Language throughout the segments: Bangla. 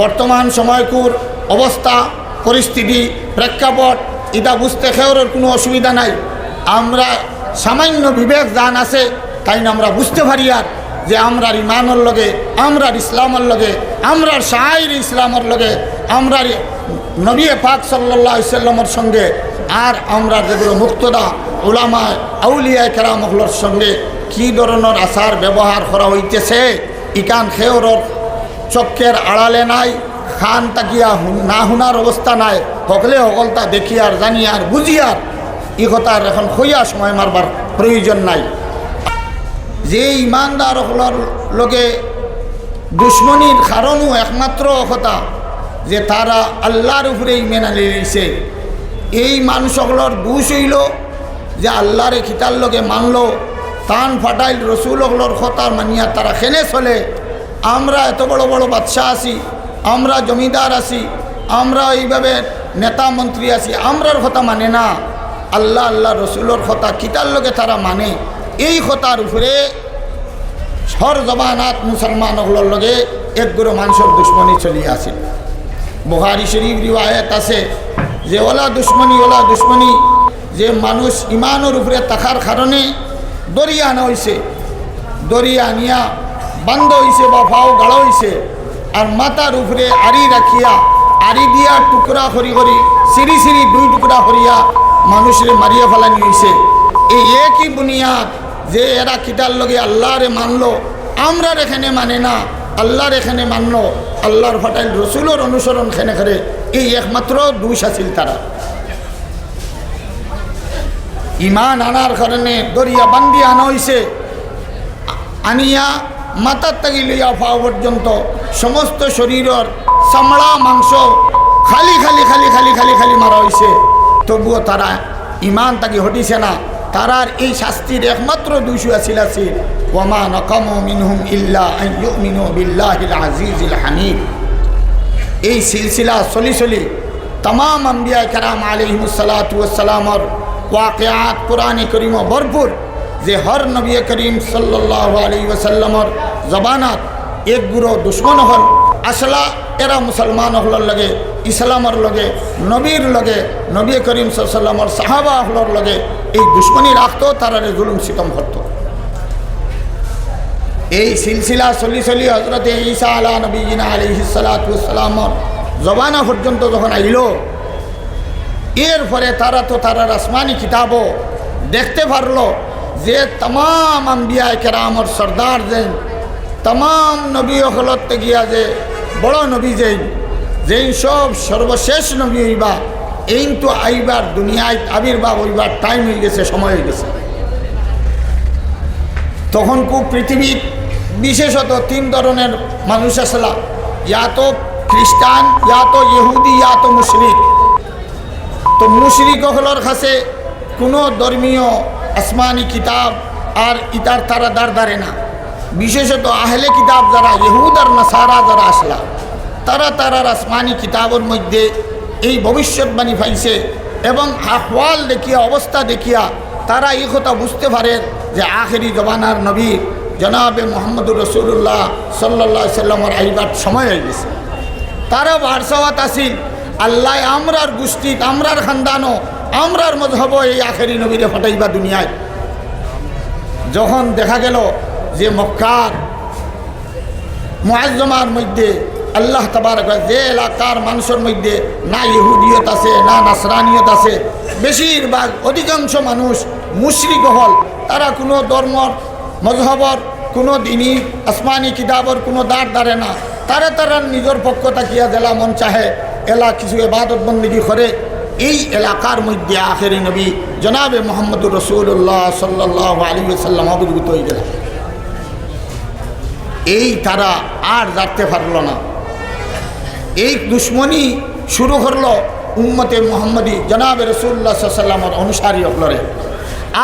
বর্তমান সময়কুর অবস্থা, পরিস্থিতি, প্রেক্ষাপট এটা বুঝতে খেওয়ার কোনো অসুবিধা নাই। আমরা সামান্য বিবেক জান আছে, তাই না আমরা বুঝতে পারি আর যে আমরার ইমানের লগে, আমরার ইসলামের লগে, আমরার শাহির ইসলামের লগে, আমরার নবী পাক সাল্লামের সঙ্গে আর আমরা যেগুলো মুক্তদা ওলামায় আউলিয়ায় কেরামগুলোর সঙ্গে কি ধরনের আচার ব্যবহার করা হইতেছে, ইকান খেওরর চক্কের আড়ালে নাই, খান তাকিয়া না হুনার অবস্থা নাই। সকলে জানি আর বুঝি আর ই কথার এখন হইয়া সময় মারবার প্রয়োজন নাই। যে ইমানদার হলার লগে দুশ্মনীর কারণও একমাত্র কথা, যে তারা আল্লাহর উপরে মেনা লিয়েছে এই মানুষগুলোর দোষ হইল যে আল্লাহরে খিতার লগে মানলো, তান ফাটাইল রসুলগুলোর কথা মানিয়া তারা খেনে চলে। আমরা এত বড় বড় বাদশাহ আছি, আমরা জমিদার আছি, আমরা এইভাবে নেতা মন্ত্রী আছি, আমরার কথা মানে না। আল্লাহ আল্লাহ রসুলোর কথা, কিতার লগে তারা মানে। এই কথার উপরে সর জবানাত মুসলমানগুলোর লগে একগুলো মানুষের দুশ্মনী চলিয়ে আছে। বুহারি শরীফ রিওয়ায়ত আছে যে, ওলা দুশ্মনী ওলা দুশ্মনী, যে মানুষ ইমানের উপরে তাকার কারণে দরিয়া আনা হয়েছে দরিয়া আনিয়া বান্ধ হয়েছে বা ফাও গাড়া হয়েছে আর মাথার উপরে আড়ি রাখিয়া, আড়ি দিয়া টুকরা করি করি সিঁড়ি সিঁড়ি দুই টুকরা করিয়া মানুষের মারিয়া ফেলানি হয়েছে এই একই বুনিয়াদ যে এরা কিতার লগে আল্লাহরে মানলো, আমরার এখানে মানে না, আল্লাহর এখানে মানলো, আল্লাহর ফাটাইল রসুলোর অনুসরণ খেনে করে এই একমাত্র দুষ আছিল তারা। ইমান আনার কারণে দরিয়া বান্দি আনা হয়েছে আনিয়া মাথার তাগি লইয়া পাওয়া পর্যন্ত সমস্ত শরীরের চামড়া, মাংস খালি খালি খালি খালি খালি খালি মারা হয়েছে তবুও তারা ইমান তাকে হটিছে না। তারার এই শাস্তির একমাত্র দুইশো আছিল আছিল ওমা নকম মিনহুম ইল্লা মিনু বিল্লাহিল আজিজিল হানিফ এই সিলসিলা চলি চলি তাম আম্বিয়া কারাম আলিমসালাতামর ওয়াকিয়াত কোরআন করিম ভরপুর। যে হর নবী করিম সাল্লাহ আলী ওসাল্লামর জবানাত এক গুরো দুশ্মন হল আসলা এরা মুসলমান হলর লগে, ইসলামর লগে, নবীর লগে, নবী করিম সাল্লামর সাহাবা হলর লগে এই দুশ্মনী রাখতো তারারে জুলুম সিতম করতো। এই সিলসিলা চলি চলি হজরতে ঈসা আলা নবীনা আলিহিসালাতামর জবানা পর্যন্ত যখন আইল এর পরে তারা তো তারার আসমানি কিতাবও দেখতে পারল যে তমাম আম্বিয়া কেরামর সর্দার যেন তমাম নবী হলতে গিয়া যে, বড় নবী যেই যেই সব সর্বশেষ নবী হইবা এই তো আইবার দুনিয়ায় আবির্ভাব হইবার টাইম হয়ে গেছে, সময় হয়ে গেছে। তখন কু পৃথিবীর বিশেষত তিন ধরনের মানুষ আসলা, ইয়া তো খ্রিস্টান, ইয়া তো ইহুদি, ইয়া তো মুশরিক। তো মুশরিক হলর কাছে কোনো ধর্মীয় আসমানি কিতাব আর ইতার তারা দাঁড় দাঁড়ে না। বিশেষত আহলে কিতাব যারা, ইহুদ আর নাসারা যারা আসলা, তারা তারার আসমানি কিতাবের মধ্যে এই ভবিষ্যৎবাণী পাইছে এবং আহওয়াল দেখিয়া, অবস্থা দেখিয়া তারা এই কথা বুঝতে পারে যে আখেরি জবানার নবী জনাবে মোহাম্মদুর রসুল্লাহ সাল্লা সাল্লামর আইবার সময় হয়ে গেছে। তারা বারসাওয়াত আসিল। আল্লাহ আমরার গোষ্ঠীত আমরার খানদানও আমরার মজহব এই আখেরি নবীরে ফটাইবা দুনিয়ায়। যখন দেখা গেল যে মক্কার মুআজ্জমার মধ্যে আল্লাহ তাবার যে এলাকার মানুষের মধ্যে না ইহুদিয়ত আছে, না নাসরানিয়ত আছে, বেশিরভাগ অধিকাংশ মানুষ মুশরিক হল। তারা কোনো ধর্মর মজহবর কোনো দিনই আসমানি কিতাবর, কোনো দাঁড় দাঁড়ে না। তারা তারা নিজের পক্ষ তাকিয়া জেলা মন চাহে, এলা কিছু এবাদত বন্দিগি করে। এই এলাকার মধ্যে আখেরি নবী জনাবে মোহাম্মদুর রসুল্লাহ সাল্লাহ আলী সাল্লাম আবির্ভূত হয়ে গেল এই তারা আর জানতে পারল না। এই দুশ্মনী শুরু করল উম্মতে মোহাম্মদী জনাবে রসুল্লাহ সাল্লামর অনুসারী হলরে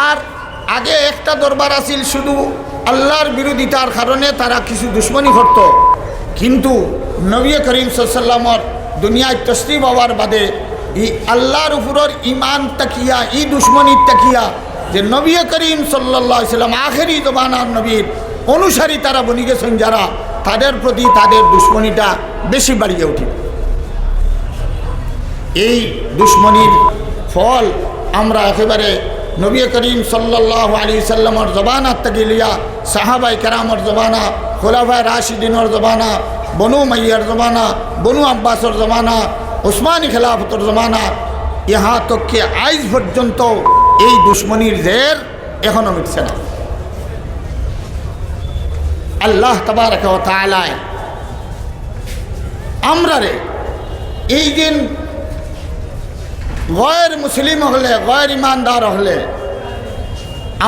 আর আগে একটা দরবার আছিল শুধু আল্লাহর বিরোধিতার কারণে তারা কিছু দুশ্মনী করত। কিন্তু নবী করিম সাল্লামর দুনিয়ায় তসলিম হওয়ার বাদে ই আল্লাহর উপরের ইমান তাকিয়া ই দুশ্মনীর তাকিয়া যে নবী করিম সাল্লাম আখেরি জবানার নবীর অনুসারী তারা বনি গেছেন যারা, তাদের প্রতি তাদের দুশ্মনীটা বেশি বাড়িয়ে উঠিবে এই দুশ্মনীর ফল আমরা একেবারে নবী করিম সাল্লাহ আলী সাল্লামর জবানা তগিলিয়া সাহাবাই কেরামর জবানা, খোলাফায় রাশিদিনের জবানা, বনু মাইয়ার জমানা বনু আব্বাসর জমানা ওসমানী খেলাফতর জমানা ইহা তককে আইজ পর্যন্ত এই দুশ্মনীর জের এখনও মিটছে না। আল্লাহ তবারক ও তালায় আমরা রে এই দিন গয়ের মুসলিম হলে, গয়ের ইমানদার হলে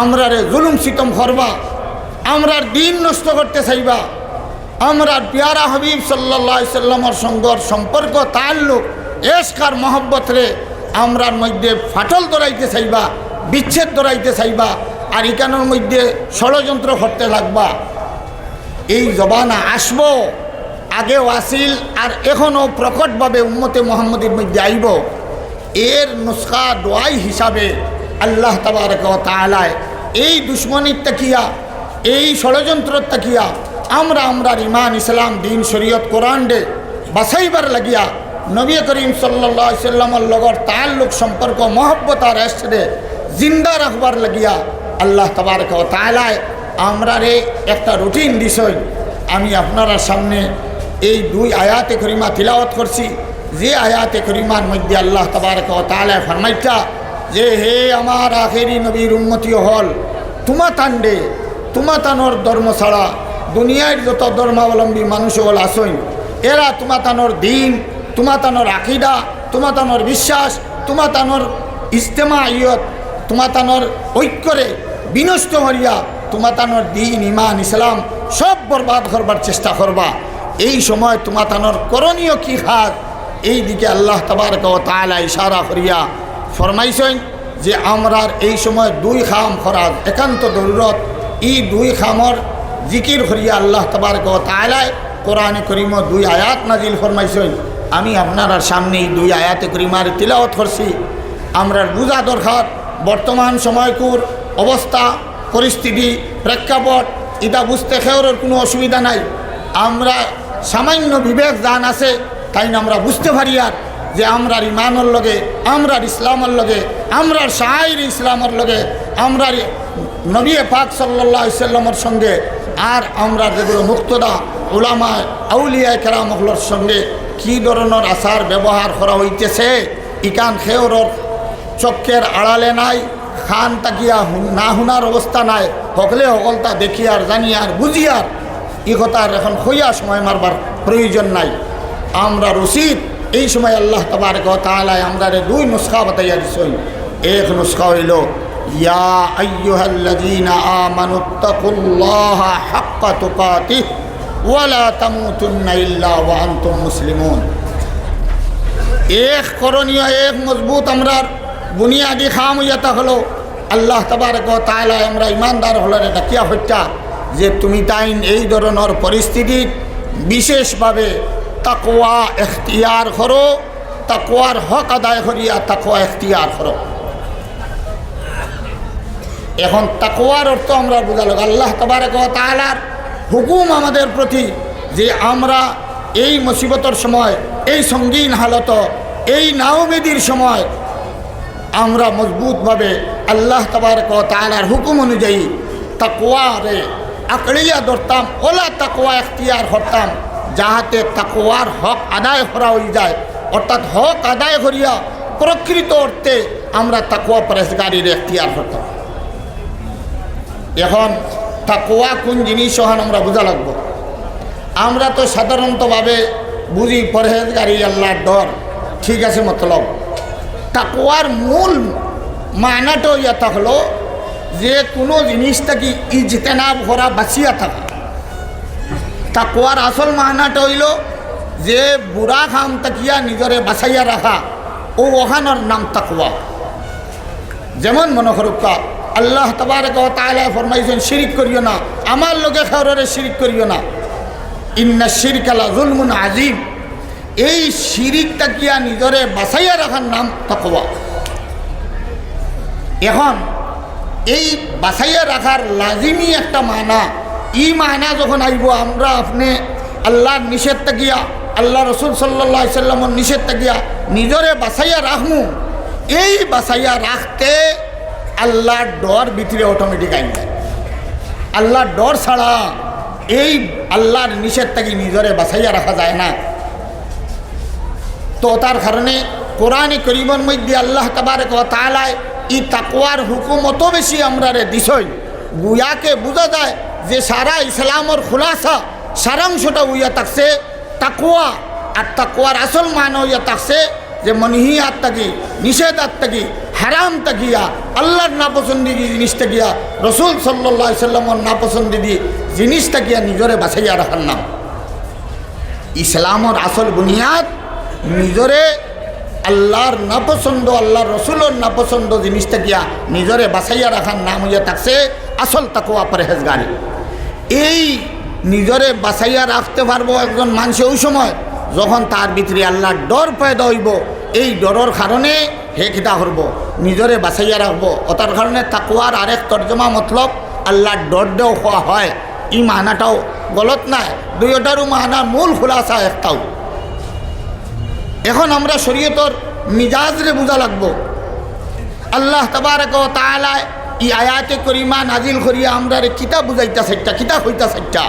আমরা রে জুলুম সিতম করবা, আমরার দিন নষ্ট করতে চাইবা। আমরার পিয়ারা হাবিব সাল্লা সাল্লামর সঙ্গর সম্পর্ক তাল্লুক এসকার মহব্বত রে আমরার মধ্যে ফাটল দৌড়াইতে চাইবা, বিচ্ছেদ দৌড়াইতে চাইবা, আর ইকানোর মধ্যে ষড়যন্ত্র করতে লাগবা। এই জবানা আসব আগেও আসিল আর এখনও প্রকটভাবে উম্মতে মোহাম্মদের মধ্যে আইব। এর নুসখা, দোয়াই হিসাবে আল্লাহ তালায় এই দুশ্মনীর তাকিয়া এই ষড়যন্ত্রর তাকিয়া আমরা আমরা ইমান, ইসলাম, দিন, শরীয়ত, কোরআন ডে বাসাইবার লাগিয়া নবী করিম সাল্লা সাল্লামর লগর তাল্লুক সম্পর্ক, মহব্বত আর এসরে জিন্দা রাখবার লাগিয়া আল্লাহ তাবারক তালায় আমরা রে একটা রুটিন বিষয় আমি আপনারা সামনে এই দুই আয়াতে করিমা তিলাওয়াত করছি। যে আয়াতে করিমার মধ্যে আল্লাহ তবারক তালায় ফরমাইটা যে হে আমার আখেরি নবীর উন্নতি হল তোমা তান্ডে তোমা ধর্ম দুনিয়ার যত ধর্মাবলম্বী মানুষ হল আসইন এরা তোমা তানোর দিন তোমা তানোর আকিদা তোমা তানোর বিশ্বাস তোমা তানোর ইস্তেমা ইয়ত তোমা তানোর ঐক্যরে বিনষ্ট হরিয়া তোমা তানোর দিন ইমান ইসলাম সব বরবাদ করবার চেষ্টা করবা। এই সময় তোমা তানোর করণীয় কি খাত এই দিকে আল্লাহ তবারক তালা ইশারা করিয়া ফরমাইছেন যে আমরার এই সময় দুই খাম খরাজ, একান্ত দৌলত এই দুই খামর জিকির করিয়া আল্লাহ তবারক তালায় কোরআনে করিম দুই আয়াত নাজিল ফরমাইছেন। আমি আপনার সামনে এই দুই আয়াতে করিমার তিলাওয়াত করছি। আমরার বুঝা দরকার বর্তমান সময়কুর অবস্থা, পরিস্থিতি, প্রেক্ষাপট, এটা বুঝতে খেওয়ার কোনো অসুবিধা নাই। আমরা সামান্য বিবেক জান আছে, তাই না আমরা বুঝতে পারি আর যে আমরার ইমানের লগে, আমরার ইসলামের লগে, আমরার শাহির ইসলামের লগে, আমরার নবী পাক সাল্লাহ সাল্লামের সঙ্গে আর আমরা যেগুলো মুক্তদা ওলামায় আউলিয়ায় কেরামহলোর সঙ্গে কি ধরনের আচার ব্যবহার করা হইতেছে, ইকান খেওরর চক্কের আড়ালে নাই, খান তাকিয়া না হুনার অবস্থা নাই, হকলে হকলতা দেখি আর জানি আর বুঝি আর ই কথার এখন হইয়া সময় মারবার প্রয়োজন নাই। আমরা রসিদ, এই সময় আল্লাহ তবার তালায় আমরা দুই নুস্খা বাতাইয়া দিছই এক নুস্খা হইল আইয়ুহাল্লাযীনা আমানুত্তাকুল্লাহা হাক্কা তুকাতিহ ওয়ালা তামুতুন্না ইল্লা ওয়া আনতুম মুসলিমুন। এক করণীয়, এক মজবুত আমরা বুনিয়াদি খাম ইয়েতা হলো আল্লাহ তবারক তাহলে আমরা ইমানদার হলেন এটা কিয়া হত্যা, যে তুমি তাইন এই ধরনের পরিস্থিতি বিশেষভাবে তাকোয়া এখতিয়ার করো তাকোয়ার হক আদায় করিয়া তাকোয়া এখতিয়ার করো। এখন তাকোয়ার অর্থ আমরা বুঝালো। আল্লাহ তবারক তালার হুকুম আমাদের প্রতি যে আমরা এই মুসিবতর সময়, এই সঙ্গীন হালত, এই নাওমেদির সময় আমরা মজবুতভাবে আল্লাহ তবারক তালার হুকুম অনুযায়ী তাকোয়ারে আকড়িয়া ধরতাম, ওলা তাকোয়া এখতিয়ার হরতাম যাহাতে তাকোয়ার হক আদায় করা হয়ে যায়। অর্থাৎ হক আদায় করিয়া প্রকৃত অর্থে আমরা তাকোয়া পরেশগারির এখতিয়ার করতাম। এখন তাকোয়া কোন জিনিস হন আমরা বোঝা লাগবো। আমরা তো সাধারণতভাবে বুঝি পরহেজগারি আল্লাহর ডর, ঠিক আছে মতলব। তাকোয়ার মূল মায়নাটা ইয়াটা হলো যে কোনো জিনিসটাকে ইজতেনাব করা বাঁচিয়া থাকা। তাকোয়ার আসল মায়নাটা হইল যে বুড়া খাম তাকিয়া নিজরে বাঁচাইয়া রাখা, ও ওখানোর নাম তাকোয়া যেমন মনে করুকা আল্লাহ তবারক ফরমাইছেন, শিরিক করিও না। আমার লোকে খাওয়ারে শিরিক করিও না। ইন্না শিরকালা জুলমুন আজিম এই শিরিকটা কিয়া নিজরে বাঁচাইয়া রাখার নাম তকওয়া? এখন, এই বাঁচাইয়া রাখার লাজিমি একটা মানা। ই মায়না যখন আইব, আমরা আপনি আল্লাহর নিষেধটা তাকিয়া আল্লাহ রসুল সাল্লা সাল্লামর নিষেধ থাকিয়া নিজরে বাসাইয়া রাখমু? এই বাসাইয়া রাখতে আল্লাহর ডর ভিতরে অটোমেটিক আইন আল্লাহর ডর ছাড়া এই আল্লাহর নিষেধ থেকে নিজরে বাসাইয়া রাখা যায় না। তো তার কারণে কোরআনে করিমর মধ্যে আল্লাহ তাবারক ওয়া তাআলায় ই তাকওয়ার হুকুম অত বেশি আমরা রে দিছই, গুয়াকে বোঝা যায় যে সারা ইসলামর খুলাসা, সারাংশটা উইয়া থাকছে তাকুয়া আর তাকুয়ার আসল মান হইয়া থাকছে যে মনহি আত্মাকি নিষেধ আত্মাকি হারাম তাকিয়া আল্লাহর নাপসন্দি জিনিসটা গিয়া, রসুল সাল্লাহ সাল্লামর নাপসন্দি জিনিসটা গিয়া নিজরে বাছাইয়া রাখার নাম। ইসলামর আসল বুনিয়াদ, নিজরে আল্লাহর নাপসন্দ আল্লাহর রসুলের নাপসন্দ জিনিসটা গিয়া নিজরে বাছাইয়া রাখার নাম হইয়া থাকছে আসল তাকুয়া পরহেজগারি। এই নিজরে বাছাইয়া রাখতে পারব একজন মানুষ ওই সময়, যখন তার ভিতরে আল্লাহর ডর পয়দা হইব, এই ডরের কারণে হে কিতা করব। নিজরে বাছাইয়া রাখব ওটার কারণে তাকুয়ার আরেক তর্জমা মতলব আল্লাহর ডর দেও হওয়া হয়। এই মানাটাও গলত নাই। দুইটারও মানা মূল খুলাসা একটাও। এখন আমরা শরীয়তর মিজাজরে বোঝা লাগবো। আল্লাহ তবারক ও তাআলায় ই আয়াতে করিমা নাজিল করিয়া আমরা রে কিতা বুঝাইতা সাইটা কিতা হইতা সাইটা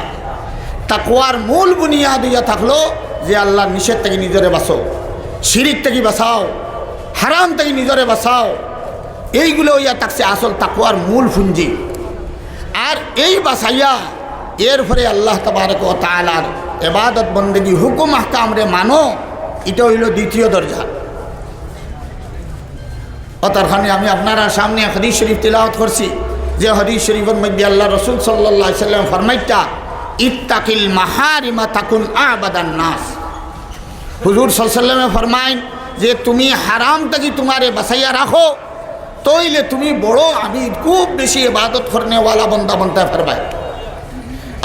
তাকুয়ার মূল বুনিয়াদ হইয়া থাকল যে আল্লাহ নিষেধ থেকে নিজরে বাঁচো শিরিক থেকে বাঁচাও হারাম থেকে নিজরে বাঁচাও। এইগুলো হইয়া থাকছে আসল তাকুয়ার মূল পুঞ্জি আর এই বাসাইয়া এর ফলে আল্লাহ তবারক ও তালার এবাদত বন্দেগী হুকুম আহকামরে মানো, এটা হইল দ্বিতীয় দরজা। অতখানে আমি আপনারা সামনে হরিশ শরীফ তিলাওয়াত করছি, যে হরিশ শরীফের মধ্যে আল্লাহ রসুল সাল্লাহ সাল্লাম ফরমাইটা ইত্তাকিল মাহারিমা তাকুন আবাদান নাস। হুজুর সাল্লামে ফরমাইন যে তুমি হারাম থেকে তোমারে বাসাইয়া রাখো, তইলে তুমি বড় আমি খুব বেশি ইবাদত করনেওয়ালা বন্দা বনতে পারবাই।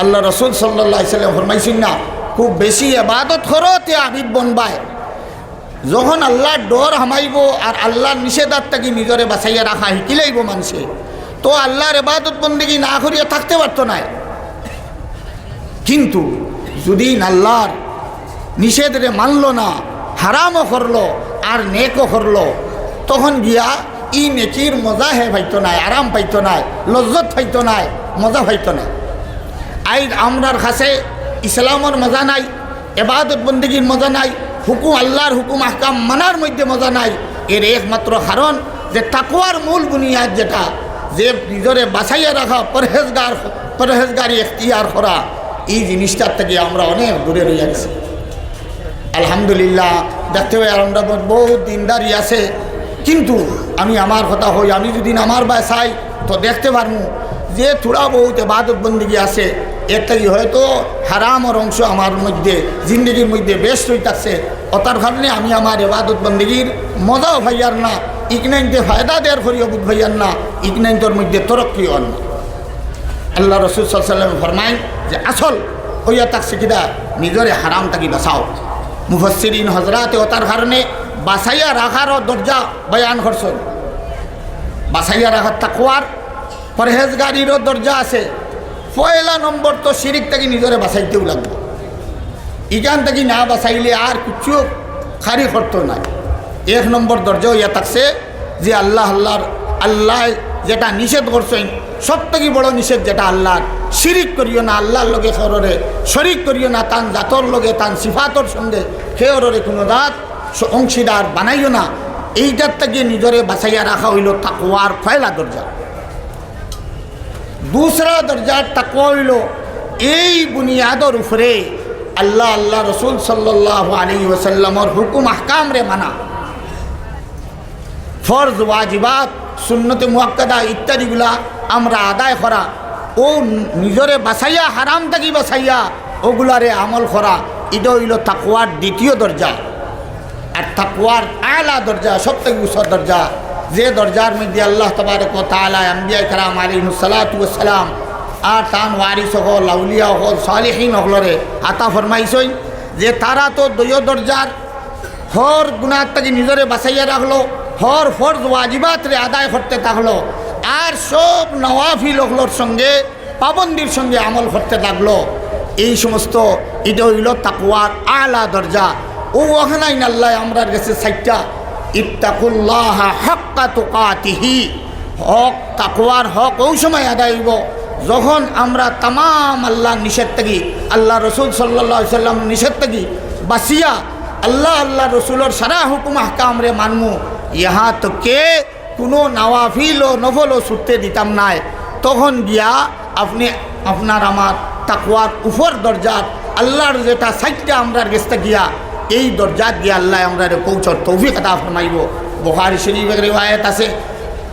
আল্লাহ রসুল সাল্লাহ সাল্লাম ফরমাইছেন না, খুব বেশি এবাদত করো তে আবিব বনবায় যখন আল্লাহর ডর হামাইব আর আল্লাহর নিষেধাত্মাকে নিজরে বাঁচাইয়া রাখা শিকিলাইব মানুষে তো আল্লাহর এবাদত বন্দিগি না করিয়া থাকতে পারত না কিন্তু যদি আল্লাহর নিষেধরে মানল না হারামও করল, আর নেকও করল। তখন গিয়া, ই নেকির মজা হে পাইতো নাই, আরাম পাইতো নাই, লজ্জত পাইতো নাই, মজা পাইতো না আই আমরার কাছে ইসলামর মজা নাই, এবাদত বন্দীগীর মজা নাই, হুকুম আল্লাহর হুকুম আহকাম মানার মধ্যে মজা নাই। এর একমাত্র কারণ যে তাকুয়ার মূল বুনিয়াদ যেটা, যে নিজরে বাছাইয়া রাখা, পরহেজগার, পরহেজগারি এখতিয়ার করা, এই জিনিসটার থেকে আমরা অনেক দূরে রয়ে গেছি। আলহামদুলিল্লাহ, দেখতে পাই আমরা বহুত দিনদারি আছে। কিন্তু আমি আমার কথা হই, আমি যদি আমার বায় চাই তো দেখতে পারব যে থোড়া বহুত এবাদত বন্দিগি আছে। এর থেকে হয়তো হারামর অংশ আমার মধ্যে, জিন্দগির মধ্যে বেশ থাকছে অতার কারণে আমি আমার এবাদত বন্দিগির মজাও ভাইয়ার না ইকনাইনতে ফায়দা দেওয়ার করিও বুধ ভাইয়ার না ইকনাইনটোর মধ্যে তরক্কি হন আল্লাহ রসুল সাল্লাম ফরমাই যে, আসল হইয়া থাকছে কিনা নিজরে হারাম তাকি বাঁচাও। মুফসিরিন হজরাতে ওতার কারণে বাসাইয়া রাখারও দরজা বয়ান করছেন বাসাইয়া রাখার তাকুয়ার পরহেজগারিরও দরজা আছে। পয়লা নম্বর তো শিরিক থেকে নিজরে বাসাইতেও লাগবে। ইখান থেকে না বাসাইলে আর কিছু খারি করতো না এক নম্বর দরজা ইয়া থাকছে যে আল্লাহ আল্লাহর আল্লাহ যেটা নিষেধ করছেন সব থেকে বড় নিষেধ যেটা আল্লাহ, শিরিক করিও না আল্লাহর লগে খেয়রে শরিক করিও না তান জাতর লগে, তান সিফাতর সঙ্গে খেয়রে কোনো দাঁত অংশীদার বানাইও না। এইটার থেকে নিজরে বাঁচাইয়া রাখা হইল তাকুয়ার ফয়লা দরজা। দুসরা দরজার তাকুয়া হইল, এই বুনিয়াদর উপরে আল্লাহ আল্লাহ রসুল সাল্লাহ আলী ওসাল্লামর হুকুম আহকাম রে মানা। ফরজ ওয়াজিবাদ সুন্নতে মুহাক্কাদা ইত্যাদিগুলা আমরা আদায় করা। ও নিজরে বাসাইয়া হারাম থাকি বাসাইয়া ওগুলারে আমল করা এটা হইল তাকুয়ার দ্বিতীয় দরজা। আর তাকুয়ার আলা দরজা সব থেকে উচ্চ দরজা। যে দরজার মধ্যে আল্লাহ তবারক তালা আম্বিয়া কালাম আলিমসালাম আর তান ওয়ারিস হল আউলিয়া হল সালেহীন হলরে আতা ফরমাইছই যে তারা তো দৈয় দরজার হর গুণার থেকে নিজরে বাসাইয়া রাখল, হর ফরজ ওয়াজিবাত রে আদায় করতে থাকল আর সব নওয়াফিল হলর সঙ্গে, পাবন্দির সঙ্গে আমল করতে থাকল এই সমস্ত এটা হইল তাকুয়ার আলা দরজা। ও ওখানে আল্লাহ, আমরার কাছে সাইটটা, ইত্তাকুল্লাহ হক্কা তোকাতিহি। হক তাকুয়ার হক ওই সময় আদায় হইব। যখন আমরা তামাম আল্লাহ নিষেধ থাকি আল্লাহ রসুল সাল্লা সাল্লাম নিষেধ থাকি বাসিয়া, আল্লাহ আল্লাহ রসুলের সারা হুকুম হাকাম রে মানমু। ইহা তো কে কোনো নওয়াফিল ও নফলও ছুটতে দিতাম নাই। তখন গিয়া আপনি, আপনার আমার তাকুয়ার উপর দরজাত, আল্লাহর যেটা সাইটটা আমরার গেছতে গিয়া, এই দরজাত গিয়া আল্লাহ আমরা পৌঁছর তৌফিক আতা ফরমাইব। বহারি শরীফের রেওয়ায়ত আছে।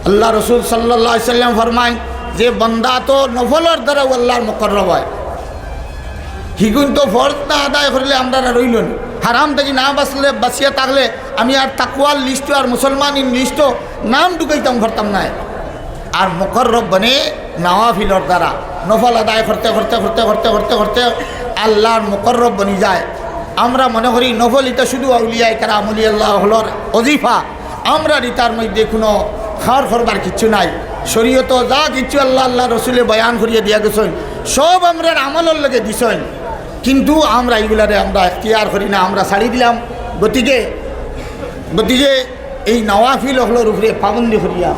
আল্লাহ রসুল সাল্লাহ সাল্লাম ফরমায়, যে বন্দা তো নফলর দ্বারাও আল্লাহর মকর্রব হয়। হিগুন তো ফরজ না আদায় করলে আমরা রইল না। হারাম থেকে না বাঁচলে, বাঁচিয়ে থাকলে আমি আর তাকুয়ার লিস্ট আর মুসলমান লিস্ট নাম ঢুকাইতাম করতাম না আর মকর্রব বনে নওয়াফিলর দ্বারা নফল আদায় করতে করতে করতে করতে করতে করতে আল্লাহর মকর্রব বনি যায়। আমরা মনে করি নফল ইটা শুধু আউলিয়ায় কারা আমলি আল্লাহ হলর অজিফা আমরা রিতার মধ্যে কোনো খাওয়ার করবার কিচ্ছু নাই। শরীয়ত যা কিচ্ছু আল্লাহ আল্লাহ রসুলে বয়ান করিয়ে দিয়া গেছেন সব আমরা আমলের লগে দিছেন। কিন্তু আমরা এইগুলারে আমরা এখতিয়ার করি না আমরা ছাড়ি দিলাম। গতিকে গতিকে এই নওয়াফিল হলোর উপরে পাবন্দি করিয়া।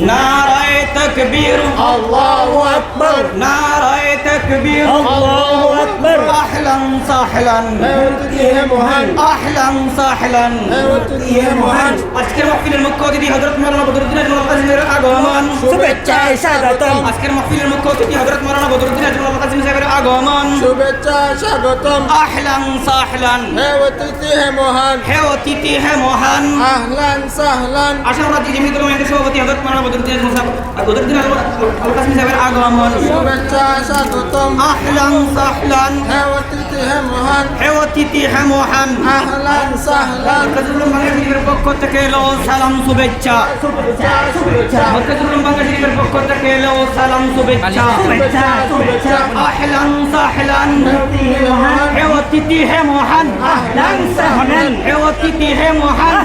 নারায় তকবীর। আল্লাহু আকবার। নারায় তকবীর। আল্লাহু আকবার। আহলান সাহলান আহলান সাহলান আজকের মাহফিলের মুখ্য অতিথি হযরত মাওলানা বদরুদ্দিন আজমল কাজিমের আগমন শুভেচ্ছায় স্বাগতম আজকের মাহফিলের মুখ্য অতিথি হযরত মাওলানা বদরুদ্দিন আজমল কাজিম সাহেবের আগমন শুভেচ্ছা স্বাগতম আহলান সাহলান হে অতিথি হে মহান হে অতিথি হে মহান আহলান সাহলান আশা আমরা জিমিত কমিটির সভাপতি হযরত মাওলানা বদরুদ্দিন আজমল সাহেব আর বদরুদ্দিন আজমল কাজিম সাহেবের আগমন শুভেচ্ছা স্বাগতম আহলান সাহলান হে অতিথি হে মহান হে অতিথি হে মহান। আহলান সাহলান। মরকাজুল বাংলাদেশের পক্ষ থেকে এলো সালাম শুভেচ্ছা। মরকাজুল বাংলাদেশের পক্ষ থেকে এলো সালাম শুভেচ্ছা। আহলান সাহলান। হে অতিথি হে মহান। হে অতিথি হে মহান।